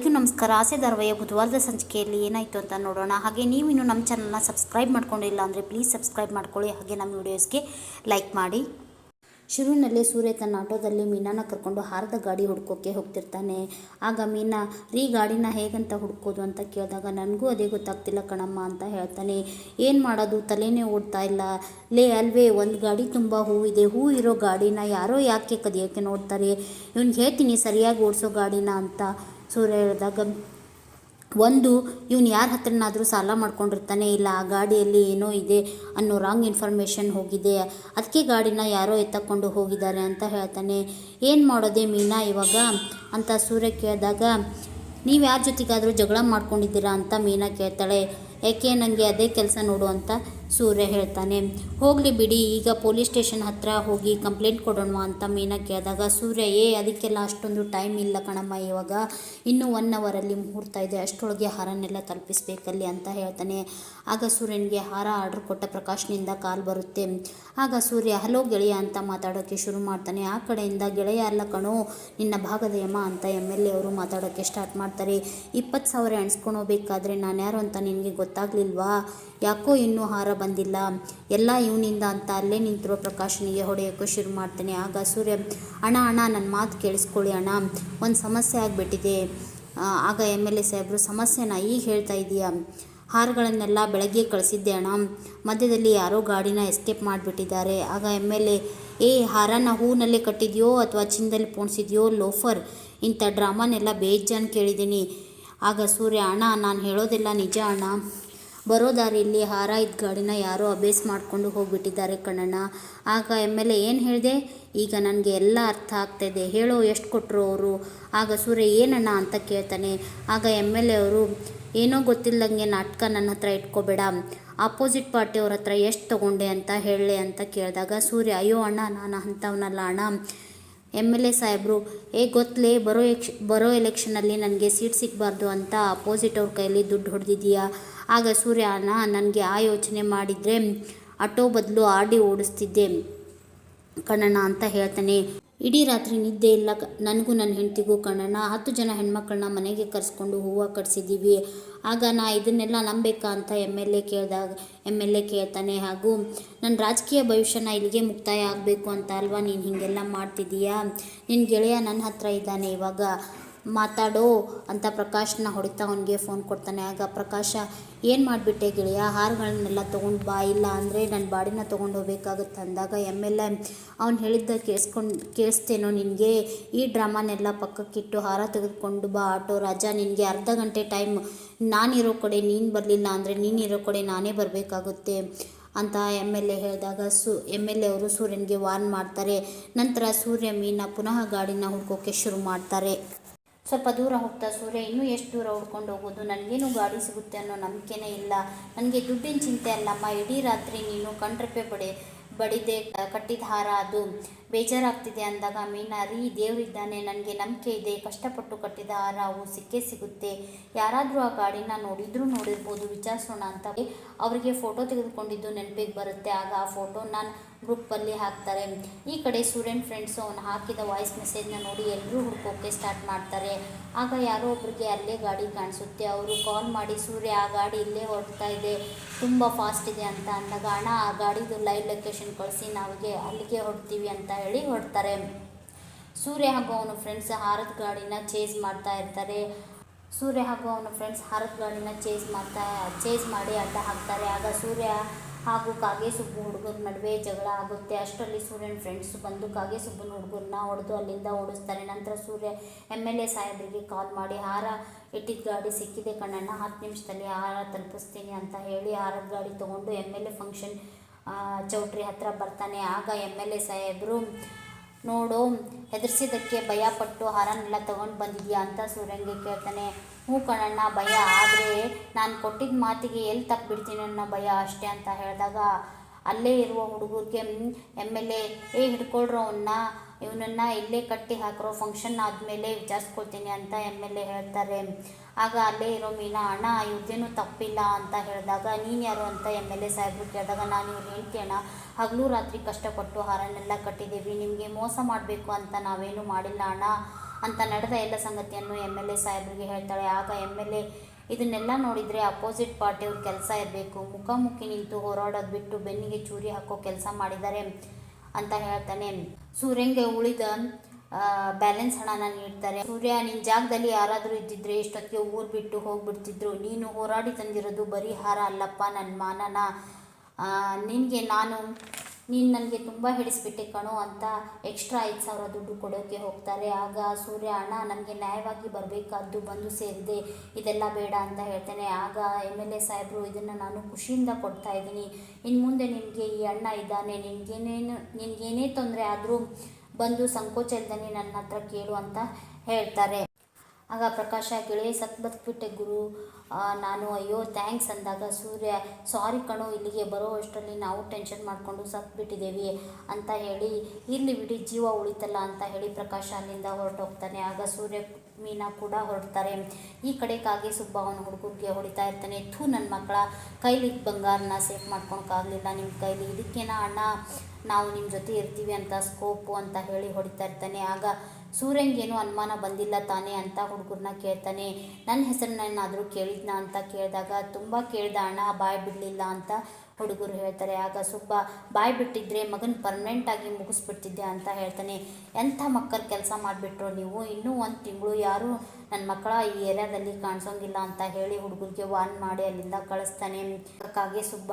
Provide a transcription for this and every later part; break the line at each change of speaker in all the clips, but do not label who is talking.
ಎಲ್ಲರಿಗೂ ನಮಸ್ಕಾರ. ಆಸೆ ಧಾರಾವಾಹಿಯ ಬುಧವಾರದ ಸಂಚಿಕೆಯಲ್ಲಿ ಏನಾಯಿತು ಅಂತ ನೋಡೋಣ. ಹಾಗೆ ನೀವು ಇನ್ನೂ ನಮ್ಮ ಚಾನಲ್ನ ಸಬ್ಸ್ಕ್ರೈಬ್ ಮಾಡ್ಕೊಂಡಿಲ್ಲ ಅಂದರೆ ಪ್ಲೀಸ್ ಸಬ್ಸ್ಕ್ರೈಬ್ ಮಾಡ್ಕೊಳ್ಳಿ. ಹಾಗೆ ನಮ್ಮ ವಿಡಿಯೋಸ್ಗೆ ಲೈಕ್ ಮಾಡಿ. ಶುರುವಿನಲ್ಲೇ ಸೂರ್ಯ ತನ್ನ ಆಟೋದಲ್ಲಿ ಮೀನಾನ ಕರ್ಕೊಂಡು ಹಾರದ ಗಾಡಿ ಹುಡ್ಕೋಕ್ಕೆ ಹೋಗ್ತಿರ್ತಾನೆ. ಆಗ ಮೀನಾ, ರೀ, ಗಾಡಿನ ಹೇಗಂತ ಹುಡ್ಕೋದು ಅಂತ ಕೇಳಿದಾಗ, ನನಗೂ ಅದೇ ಗೊತ್ತಾಗ್ತಿಲ್ಲ ಕಣಮ್ಮ ಅಂತ ಹೇಳ್ತಾನೆ. ಏನು ಮಾಡೋದು? ತಲೆನೇ ಓಡ್ತಾ ಇಲ್ಲ. ಲೇ, ಅಲ್ವೇ, ಒಂದು ಗಾಡಿ ತುಂಬ ಹೂವಿದೆ ಹೂ ಇರೋ ಗಾಡಿನ ಯಾರೋ ಯಾಕೆ ಕದಿಯೋಕ್ಕೆ ನೋಡ್ತಾರೆ? ಇವ್ನಿಗೆ ಹೇಳ್ತೀನಿ, ಸರಿಯಾಗಿ ಓಡಿಸೋ ಗಾಡಿನ ಅಂತ ಸೂರ್ಯ ಹೇಳಿದಾಗ, ಒಂದು, ಇವನು ಯಾರ ಹತ್ರನಾದರೂ ಸಾಲ ಮಾಡ್ಕೊಂಡಿರ್ತಾನೆ ಇಲ್ಲ, ಆ ಗಾಡಿಯಲ್ಲಿ ಏನೋ ಇದೆ ಅನ್ನೋ ರಾಂಗ್ ಇನ್ಫಾರ್ಮೇಷನ್ ಹೋಗಿದೆ. ಅದಕ್ಕೆ ಗಾಡಿನ ಯಾರೋ ಎತ್ತಕೊಂಡು ಹೋಗಿದ್ದಾರೆ ಅಂತ ಹೇಳ್ತಾನೆ. ಏನು ಮಾಡೋದೆ ಮೀನಾ ಇವಾಗ? ಅಂತ ಸೂರ್ಯ ಕೇಳಿದಾಗ, ನೀವು ಯಾರ ಜೊತೆಗಾದರೂ ಜಗಳ ಮಾಡ್ಕೊಂಡಿದ್ದೀರಾ? ಅಂತ ಮೀನಾ ಕೇಳ್ತಾಳೆ. ಯಾಕೆ ನನಗೆ ಅದೇ ಕೆಲಸ ನೋಡು, ಅಂತ ಸೂರ್ಯ ಹೇಳ್ತಾನೆ, ಹೋಗಲಿ ಬಿಡಿ, ಈಗ ಪೊಲೀಸ್ ಸ್ಟೇಷನ್ ಹತ್ರ ಹೋಗಿ ಕಂಪ್ಲೇಂಟ್ ಕೊಡೋಣ ಅಂತ ಮೀನಾ ಕೇಳಿದಾಗ ಸೂರ್ಯ, ಏ, ಅದಕ್ಕೆಲ್ಲ ಅಷ್ಟೊಂದು ಟೈಮ್ ಇಲ್ಲ ಕಣಮ್ಮ, ಇವಾಗ ಇನ್ನೂ ಒನ್ ಅವರಲ್ಲಿ ಮುಹೂರ್ತ ಇದೆ ಅಷ್ಟರೊಳಗೆ ಹಾರನ್ನೆಲ್ಲ ತಲುಪಿಸ್ಬೇಕಲ್ಲಿ ಅಂತ ಹೇಳ್ತಾನೆ. ಆಗ ಸೂರ್ಯನಿಗೆ ಹಾರ ಆರ್ಡರ್ ಕೊಟ್ಟ ಪ್ರಕಾಶ್ನಿಂದ ಕಾಲ್ ಬರುತ್ತೆ. ಆಗ ಸೂರ್ಯ, ಹಲೋ ಗೆಳೆಯ ಅಂತ ಮಾತಾಡೋಕ್ಕೆ ಶುರು ಮಾಡ್ತಾನೆ. ಆ ಕಡೆಯಿಂದ, ಗೆಳೆಯ ಅಲ್ಲ ಕಣೋ, ನಿನ್ನ ಭಾಗದ ಯಮ ಅಂತ ಎಂ ಎಲ್ ಎ ಅವರು ಮಾತಾಡೋಕ್ಕೆ ಸ್ಟಾರ್ಟ್ ಮಾಡ್ತಾರೆ. ಇಪ್ಪತ್ತು ಸಾವಿರ ಎಣಿಸ್ಕೊಳೋಬೇಕಾದ್ರೆ ನಾನು ಯಾರು ಅಂತ ನಿನಗೆ ಗೊತ್ತಾಗ್ಲಿಲ್ವಾ? ಯಾಕೋ ಇನ್ನೂ ಹಾರ ಬಂದಿಲ್ಲ. ಎಲ್ಲ ಇವನಿಂದ ಅಂತ ಅಲ್ಲೇ ನಿಂತಿರೋ ಪ್ರಕಾಶನಿಗೆ ಹೊಡೆಯೋಕ್ಕೆ ಶುರು ಮಾಡ್ತಾನೆ. ಆಗ ಸೂರ್ಯ, ಅಣ್ಣ ಅಣ್ಣ ನನ್ನ ಮಾತು ಕೇಳಿಸ್ಕೊಳ್ಳಿ ಅಣ್ಣ. ಒಂದು ಸಮಸ್ಯೆ ಆಗಿಬಿಟ್ಟಿದೆ. ಆಗ ಎಂ ಎಲ್ ಎ ಸಾಹೇಬರು, ಸಮಸ್ಯೆನ ಈಗ ಹೇಳ್ತಾ ಇದೆಯಾ ಹಾರಗಳನ್ನೆಲ್ಲ ಬೆಳಗ್ಗೆ ಕಳಿಸಿದ್ದೆ ಅಣ್ಣ. ಮಧ್ಯದಲ್ಲಿ ಯಾರೋ ಗಾಡಿನ ಎಸ್ಕೇಪ್ ಮಾಡಿಬಿಟ್ಟಿದ್ದಾರೆ. ಆಗ ಎಂ ಎಲ್ ಎ, ಏ ಹಾರನ ಹೂನಲ್ಲೇ ಕಟ್ಟಿದೆಯೋ ಅಥವಾ ಚಿನ್ನದಲ್ಲಿ ಪೋಣಿಸಿದೆಯೋ ಲೋಫರ್? ಇಂಥ ಡ್ರಾಮಾನೆಲ್ಲ ಬೇಜಾನ್ ಕೇಳಿದ್ದೀನಿ. ಆಗ ಸೂರ್ಯ, ಅಣ್ಣ, ನಾನು ಹೇಳೋದೆಲ್ಲ ನಿಜ ಅಣ್ಣ. ಬರೋ ದಾರಿಯಲ್ಲಿ ಹಾರ ಇದ್ದ ಗಾಡಿನ ಯಾರೋ ಅಭ್ಯಾಸ ಮಾಡಿಕೊಂಡು ಹೋಗಿಬಿಟ್ಟಿದ್ದಾರೆ ಕಣ್ಣಣ್ಣ. ಆಗ ಎಂ ಎಲ್ ಎ ಏನು ಹೇಳಿದೆ? ಈಗ ನನಗೆ ಎಲ್ಲ ಅರ್ಥ ಆಗ್ತಾಯಿದೆ ಹೇಳೋ ಎಷ್ಟು ಕೊಟ್ಟರು ಅವರು? ಆಗ ಸೂರ್ಯ ಏನಣ್ಣ ಅಂತ ಕೇಳ್ತಾನೆ. ಆಗ ಎಂ ಎಲ್ ಎ ಅವರು, ಏನೋ ಗೊತ್ತಿಲ್ಲದಂಗೆ ನಾಟಕ ನನ್ನ ಹತ್ರ ಇಟ್ಕೋಬೇಡ. ಆಪೋಸಿಟ್ ಪಾರ್ಟಿಯವ್ರ ಹತ್ರ ಎಷ್ಟು ತೊಗೊಂಡೆ ಅಂತ ಹೇಳಲೆ ಅಂತ ಕೇಳಿದಾಗ ಸೂರ್ಯ, ಅಯ್ಯೋ ಅಣ್ಣ, ನಾನು ಅಂಥವನಲ್ಲ ಅಣ್ಣ. ಎಂ ಎಲ್ ಎ ಸಾಹೇಬರು, ಏ ಗೊತ್ತಲೇ, ಬರೋ ಎಕ್ಷ, ಬರೋ ಎಲೆಕ್ಷನಲ್ಲಿ ನನಗೆ ಸೀಟ್ ಸಿಗಬಾರ್ದು ಅಂತ ಅಪೋಸಿಟ್ ಅವ್ರ ಕೈಯಲ್ಲಿ ದುಡ್ಡು ಹೊಡೆದಿದ್ದೀಯಾ? ಆಗ ಸೂರ್ಯ ಅಣ್ಣ ನನಗೆ ಆ ಯೋಚನೆ ಮಾಡಿದರೆ ಆಟೋ ಬದಲು ಆಡಿ ಓಡಿಸ್ತಿದ್ದೆ ಕಣ್ಣಣ್ಣ ಅಂತ ಹೇಳ್ತಾನೆ. ಇಡೀ ರಾತ್ರಿ ನಿದ್ದೆ ಇಲ್ಲ. ನನಗೂ ನನ್ನ ಹೆಂಡತಿಗೂ ಕಣ್ಣಣ್ಣ, ಹತ್ತು ಜನ ಹೆಣ್ಮಕ್ಳನ್ನ ಮನೆಗೆ ಕರೆಸ್ಕೊಂಡು ಹೂವು ಕಟ್ಸಿದ್ದೀವಿ ಆಗ ನಾ ಇದನ್ನೆಲ್ಲ ನಂಬೇಕಾ ಅಂತ ಎಂ ಎಲ್ ಎ ಕೇಳಿದಾಗ, ಎಂ ಎಲ್ ಎ ಕೇಳ್ತಾನೆ, ಹಾಗೂ, ನನ್ನ ರಾಜಕೀಯ ಭವಿಷ್ಯನ ಇಲ್ಲಿಗೆ ಮುಕ್ತಾಯ ಆಗಬೇಕು ಅಂತ ಅಲ್ವಾ? ನೀನು ಹೀಗೆಲ್ಲ ಮಾಡ್ತಿದ್ದೀಯಾ? ನಿನ್ನ ಗೆಳೆಯ ನನ್ನ ಹತ್ರ ಇದ್ದಾನೆ ಇವಾಗ. ಮಾತಾಡೋ ಅಂತ ಪ್ರಕಾಶ್ನ ಹೊಡಿತಾ ಅವನಿಗೆ ಫೋನ್ ಕೊಡ್ತಾನೆ. ಆಗ ಪ್ರಕಾಶ, ಏನು ಮಾಡಿಬಿಟ್ಟೆ ಗೆಳೆಯ? ಹಾರಗಳನ್ನೆಲ್ಲ ತೊಗೊಂಡು ಬಾ. ಇಲ್ಲ ಅಂದರೆ ನನ್ನ ಬಾಡಿನ ತೊಗೊಂಡು ಹೋಗ್ಬೇಕಾಗುತ್ತೆ. ಅಂದಾಗ ಎಂ ಎಲ್ ಎ ಅವ್ನು ಹೇಳಿದ್ದ ಕೇಳಿಸ್ಕೊಂಡು, ಕೇಳಿಸ್ತೇನೋ ನಿನಗೆ? ಈ ಡ್ರಾಮಾನೆಲ್ಲ ಪಕ್ಕಕ್ಕಿಟ್ಟು ಹಾರ ತೆಗೆದುಕೊಂಡು ಬಾ ಆಟೋ ರಾಜ. ನಿನಗೆ ಅರ್ಧ ಗಂಟೆ ಟೈಮ್ ನಾನಿರೋ ಕಡೆ ನೀನು ಬರಲಿಲ್ಲ ಅಂದರೆ ನೀನಿರೋ ಕಡೆ ನಾನೇ ಬರಬೇಕಾಗುತ್ತೆ. ಅಂತ ಎಂ ಎಲ್ ಎ ಹೇಳಿದಾಗ ಸು, ಎಂ ಎಲ್ ಎ ಅವರು ಸೂರ್ಯನಿಗೆ ವಾರ್ನ್ ಮಾಡ್ತಾರೆ. ನಂತರ ಸೂರ್ಯ ಮೀನ ಪುನಃ ಗಾಡಿನ ಹುಡ್ಕೋಕ್ಕೆ ಶುರು ಮಾಡ್ತಾರೆ. ಸ್ವಲ್ಪ ದೂರ ಹೋಗ್ತಾ ಸೂರ್ಯ, ಇನ್ನೂ ಎಷ್ಟು ದೂರ ಹುಡ್ಕೊಂಡು ಹೋಗೋದು? ನನಗೇನು ಗಾಡಿ ಸಿಗುತ್ತೆ ಅನ್ನೋ ನಂಬಿಕೆನೇ ಇಲ್ಲ. ನನಗೆ ದುಡ್ಡಿನ ಚಿಂತೆ ಅಲ್ಲಮ್ಮ. ಇಡೀ ರಾತ್ರಿ ನೀನು ಕಣ್ರಪ್ಪೆ ಬಡಿ, ಬಡಿದೆ, ಕಟ್ಟಿದ ಹಾರ ಅದು. ಬೇಜಾರಾಗ್ತಿದೆ ಅಂದಾಗ ಮೀನಾ, ರೀ ದೇವರಿದ್ದಾನೆ ನನಗೆ ನಂಬಿಕೆ ಇದೆ, ಕಷ್ಟಪಟ್ಟು ಕಟ್ಟಿದ ಆರಾವು ಅವು ಸಿಕ್ಕೇ ಸಿಗುತ್ತೆ. ಯಾರಾದರೂ ಆ ಗಾಡಿನ ನೋಡಿದ್ರು ನೋಡಿರ್ಬೋದು, ವಿಚಾರಿಸೋಣ ಅಂತ. ಅವರಿಗೆ ಫೋಟೋ ತೆಗೆದುಕೊಂಡಿದ್ದು ನೆನಪಿಗೆ ಬರುತ್ತೆ. ಆಗ ಆ ಫೋಟೋ ನಾನು ಗ್ರೂಪಲ್ಲಿ ಹಾಕ್ತಾರೆ. ಈ ಕಡೆ ಸ್ಟೂಡೆಂಟ್ ಫ್ರೆಂಡ್ಸು ಅವನು ಹಾಕಿದ ವಾಯ್ಸ್ ಮೆಸೇಜ್ನ ನೋಡಿ ಎಲ್ಲರೂ ಹುಡ್ಕೋಕ್ಕೆ ಸ್ಟಾರ್ಟ್ ಮಾಡ್ತಾರೆ. ಆಗ ಯಾರೋ ಒಬ್ರಿಗೆ ಅಲ್ಲೇ ಗಾಡಿ ಕಾಣಿಸುತ್ತೆ. ಅವರು ಕಾಲ್ ಮಾಡಿ, ಸೂರ್ಯ, ಆ ಗಾಡಿ ಇಲ್ಲೇ ಹೊರಡ್ತಾ ಇದೆ. ತುಂಬ ಫಾಸ್ಟ್ ಇದೆ ಅಂತ ಅಂದಾಗ, ಅಣ್ಣ, ಆ ಗಾಡಿದು ಲೈವ್ ಲೊಕೇಶನ್ ಕಳಿಸಿ, ನಾವಿಗೆ ಅಲ್ಲಿಗೆ ಹೊಡ್ತೀವಿ ಅಂತ ಹೇಳಿ ಹೊರಡ್ತಾರೆ ಸೂರ್ಯ ಹಾಗೂ ಅವನ ಫ್ರೆಂಡ್ಸ್ ಹಾರದ ಗಾಡಿನ ಚೇಸ್ ಮಾಡ್ತಾ ಇರ್ತಾರೆ. ಸೂರ್ಯ ಹಾಗೂ ಅವನ ಫ್ರೆಂಡ್ಸ್ ಹಾರದ ಗಾಡಿನ ಚೇಸ್ ಮಾಡ್ತಾ ಚೇಸ್ ಮಾಡಿ ಅಡ್ಡ ಹಾಕ್ತಾರೆ. ಆಗ ಸೂರ್ಯ ಹಾಗೂ ಕಾಗೆ ಸುಬ್ಬು ಹುಡುಗರ ನಡುವೆ ಜಗಳ ಆಗುತ್ತೆ. ಅಷ್ಟರಲ್ಲಿ ಸೂರ್ಯನ ಫ್ರೆಂಡ್ಸ್ ಬಂದು ಕಾಗೆ ಸುಬ್ಬನ ಹುಡುಗರನ್ನ ಹೊಡೆದು ಅಲ್ಲಿಂದ ಓಡಿಸ್ತಾರೆ. ನಂತರ ಸೂರ್ಯ ಎಂ ಎಲ್ ಎ ಸಾಹೇಬರಿಗೆ ಕಾಲ್ ಮಾಡಿ, ಹಾರ, ಇಟ್ಟಿದ್ದ ಗಾಡಿ ಸಿಕ್ಕಿದೆ ಕಣ್ಣಣ್ಣ, ಹತ್ತು ನಿಮಿಷದಲ್ಲಿ ಹಾರ ತಲುಪಿಸ್ತೀನಿ ಅಂತ ಹೇಳಿ ಹಾರದ ಗಾಡಿ ತೊಗೊಂಡು ಎಂ ಎಲ್ ಎ ಫಂಕ್ಷನ್ ಚೌಟ್ರಿ ಹತ್ತಿರ ಬರ್ತಾನೆ. ಆಗ ಎಂ ಎಲ್ ಎ ಸಾಹೇಬರು, ನೋಡು, ಹೆದರ್ಸಿದ್ದಕ್ಕೆ ಭಯಪಟ್ಟು ಹಾರನೆಲ್ಲ ತೊಗೊಂಡು ಬಂದಿದ್ಯಾ? ಅಂತ ಸೂರ್ಯಂಗೆ ಕೇಳ್ತಾನೆ. ಹ್ಞೂ ಕಣಣ್ಣ, ಭಯ. ಆದರೆ ನಾನು ಕೊಟ್ಟಿದ್ದ ಮಾತಿಗೆ ಎಲ್ಲಿ ತಪ್ಪಿಬಿಡ್ತೀನಿ ಅನ್ನೋ ಭಯ ಅಷ್ಟೇ ಅಂತ ಹೇಳಿದಾಗ, ಅಲ್ಲೇ ಇರುವ ಹುಡುಗರಿಗೆ ಎಂ ಎಲ್ ಎ, ಏ ಹಿಡ್ಕೊಳ್ರು ಅವನ್ನ ಇವನನ್ನು ಇಲ್ಲೇ ಕಟ್ಟಿ ಹಾಕಿರೋ ಫಂಕ್ಷನ್ ಆದಮೇಲೆ ವಿಚಾರಿಸ್ಕೊಳ್ತೀನಿ ಅಂತ ಎಂ ಎಲ್ ಎ ಹೇಳ್ತಾರೆ. ಆಗ ಅಲ್ಲೇ ಇರೋ ಮೀನಾ, ಅಣ್ಣ ಇವ್ರದ್ದೇನು ತಪ್ಪಿಲ್ಲ ಅಂತ ಹೇಳಿದಾಗ, ನೀನು ಯಾರು? ಅಂತ ಎಂ ಎಲ್ ಎ ಸಾಹೇಬ್ರು ಕೇಳಿದಾಗ, ನಾನು ಇವ್ರು ಹೇಳ್ತೀಯಣ್ಣ ಹಗಲು ರಾತ್ರಿ ಕಷ್ಟಪಟ್ಟು ಹಾರನ್ನೆಲ್ಲ ಕಟ್ಟಿದ್ದೀವಿ. ನಿಮಗೆ ಮೋಸ ಮಾಡಬೇಕು ಅಂತ ನಾವೇನು ಮಾಡಿಲ್ಲ ಅಣ್ಣ. ಅಂತ ನಡೆದ ಎಲ್ಲ ಸಂಗತಿಯನ್ನು ಎಂ ಎಲ್ ಎ ಸಾಹೇಬ್ರಿಗೆ ಹೇಳ್ತಾಳೆ. ಆಗ ಎಂ ಎಲ್ ಎ ಇದನ್ನೆಲ್ಲ ನೋಡಿದರೆ ಅಪೋಸಿಟ್ ಪಾರ್ಟಿಯವ್ರ ಕೆಲಸ ಇರಬೇಕು. ಮುಖಾಮುಖಿ ನಿಂತು ಹೋರಾಡೋದು ಬಿಟ್ಟು ಬೆನ್ನಿಗೆ ಚೂರಿ ಹಾಕೋ ಕೆಲಸ ಮಾಡಿದ್ದಾರೆ. ಅಂತ ಹೇಳ್ತಾನೆ. ಸೂರ್ಯಂಗೆ ಉಳಿದ ಬ್ಯಾಲೆನ್ಸ್ ಹಣನ ನೀಡ್ತಾರೆ. ಸೂರ್ಯ ನಿನ್ನ ಜಾಗದಲ್ಲಿ ಯಾರಾದರೂ ಇದ್ದಿದ್ರೆ ಇಷ್ಟೊತ್ತಿಗೆ ಊರು ಬಿಟ್ಟು ಹೋಗ್ಬಿಡ್ತಿದ್ರು? ನೀನು ಹೋರಾಡಿ ತಂದಿರೋದು ಬರೀ ಹಾರ ಅಲ್ಲಪ್ಪ ನನ್ನ ಮಾನನ. ನಿನಗೆ ನಾನು ನೀನು ನನಗೆ ತುಂಬ ಹಿಡಿಸ್ಬಿಟ್ಟೆ ಕಣೋ ಅಂತ ಎಕ್ಸ್ಟ್ರಾ ಐದು ಸಾವಿರ ದುಡ್ಡು ಕೊಡೋಕ್ಕೆ ಹೋಗ್ತಾರೆ. ಆಗ ಸೂರ್ಯ, ಅಣ್ಣ ನನಗೆ ನ್ಯಾಯವಾಗಿ ಬರಬೇಕಾದ್ದು ಬಂದು ಸೇರಿದೆ. ಇದೆಲ್ಲ ಬೇಡ ಅಂತ ಹೇಳ್ತೇನೆ. ಆಗ ಎಂ ಎಲ್ ಎ ಸಾಹೇಬರು ಇದನ್ನು ನಾನು ಖುಷಿಯಿಂದ ಕೊಡ್ತಾ ಇದ್ದೀನಿ. ಇನ್ನು ಮುಂದೆ ನಿನಗೆ ಈ ಅಣ್ಣ ಇದ್ದಾನೆ. ನಿನಗೇನೇನು, ನಿನಗೇನೇ ತೊಂದರೆ ಆದರೂ ಬಂದು ಸಂಕೋಚ ಇಲ್ದೇ ನನ್ನ ಹತ್ರ ಕೇಳು ಅಂತ ಹೇಳ್ತಾರೆ. ಆಗ ಪ್ರಕಾಶ ಗೆಳೆಯ ಸತ್ ಬದುಕ್ಬಿಟ್ಟೆ ಗುರು ನಾನು ಅಯ್ಯೋ ಥ್ಯಾಂಕ್ಸ್ ಅಂದಾಗ ಸೂರ್ಯ ಸಾರಿ ಕಣೋ, ಇಲ್ಲಿಗೆ ಬರೋ ಅಷ್ಟರಲ್ಲಿ ನಾವು ಟೆನ್ಷನ್ ಮಾಡಿಕೊಂಡು ಸತ್ಬಿಟ್ಟಿದ್ದೇವೆ ಅಂತ ಹೇಳಿ ಇಲ್ಲಿ ಬಿಡಿ, ಜೀವ ಉಳಿತಲ್ಲ ಅಂತ ಹೇಳಿ ಪ್ರಕಾಶ ಅಲ್ಲಿಂದ ಹೊರಟೋಗ್ತಾನೆ. ಆಗ ಸೂರ್ಯ ಮೀನಾ ಕೂಡ ಹೊರಡ್ತಾರೆ. ಈ ಕಡೆ ಕಾಗೆ ಸುಬ್ಬ ಅವನ ಹುಡುಗರಿಗೆ ಹೊಡಿತಾ ಇರ್ತಾನೆ. ಥೂ ನನ್ನ ಮಕ್ಕಳ ಕೈಲಿ ಬಂಗಾರನ ಸೇಫ್ ಮಾಡ್ಕೊಳಕ್ಕಾಗಲಿಲ್ಲ ನಿಮ್ಮ ಕೈಲಿ. ಇದಕ್ಕೇನ ಅಣ್ಣ, ನಾವು ನಿಮ್ಮ ಜೊತೆ ಇರ್ತೀವಿ ಅಂತ ಸ್ಕೋಪು ಅಂತ ಹೇಳಿ ಹೊಡಿತಾ ಇರ್ತಾನೆ. ಆಗ ಸೂರ್ಯಂಗೇನು ಅನುಮಾನ ಬಂದಿಲ್ಲ ತಾನೇ ಅಂತ ಹುಡುಗರನ್ನ ಕೇಳ್ತಾನೆ. ನನ್ನ ಹೆಸರನ್ನೇನಾದರೂ ಕೇಳಿದ್ನಾ? ಅಂತ ಕೇಳಿದಾಗ, ತುಂಬ ಕೇಳ್ದ ಅಣ್ಣ, ಬಾಯ್ ಬಿಡಲಿಲ್ಲ ಅಂತ ಹುಡುಗರು ಹೇಳ್ತಾರೆ, ಆಗ ಸುಬ್ಬ ಬಾಯ್ ಬಿಟ್ಟಿದ್ರೆ ಮಗನ ಪರ್ಮನೆಂಟಾಗಿ ಮುಗಿಸ್ಬಿಡ್ತಿದ್ದೆ ಅಂತ ಹೇಳ್ತಾನೆ. ಎಂಥ ಮಕ್ಕಳ ಕೆಲಸ ಮಾಡಿಬಿಟ್ರು ನೀವು? ಇನ್ನೂ ಒಂದು ತಿಂಗಳು ಯಾರೂ ನನ್ನ ಮಕ್ಕಳ ಈ ಏರಿಯಾದಲ್ಲಿ ಕಾಣಿಸೋಂಗಿಲ್ಲ ಅಂತ ಹೇಳಿ ಹುಡುಗರಿಗೆ ವಾರ್ನ್ ಮಾಡಿ ಅಲ್ಲಿಂದ ಕಳಿಸ್ತಾನೆ. ಅದಕ್ಕಾಗಿ ಸುಬ್ಬ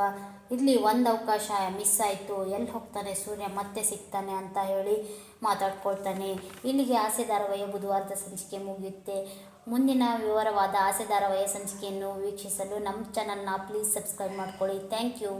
ಇಲ್ಲಿ ಒಂದು ಅವಕಾಶ ಮಿಸ್ ಆಯಿತು. ಎಲ್ಲಿ ಹೋಗ್ತಾನೆ ಸೂರ್ಯ? ಮತ್ತೆ ಸಿಗ್ತಾನೆ ಅಂತ ಹೇಳಿ ಮಾತಾಡ್ಕೊಳ್ತಾನೆ. ಇಲ್ಲಿಗೆ ಆಸೆ ಧಾರಾವಾಹಿ ಬುಧವಾರದ ಸಂಚಿಕೆ ಮುಗಿಯುತ್ತೆ. ಮುಂದಿನ ವಿವರವಾದ ಆಸೆದಾರ ವಯಸ್ಸಂಚಿಕೆಯನ್ನು ವೀಕ್ಷಿಸಲು ನಮ್ಮ ಚಾನಲ್ನ ಪ್ಲೀಸ್ ಸಬ್ಸ್ಕ್ರೈಬ್ ಮಾಡ್ಕೊಳ್ಳಿ. Thank you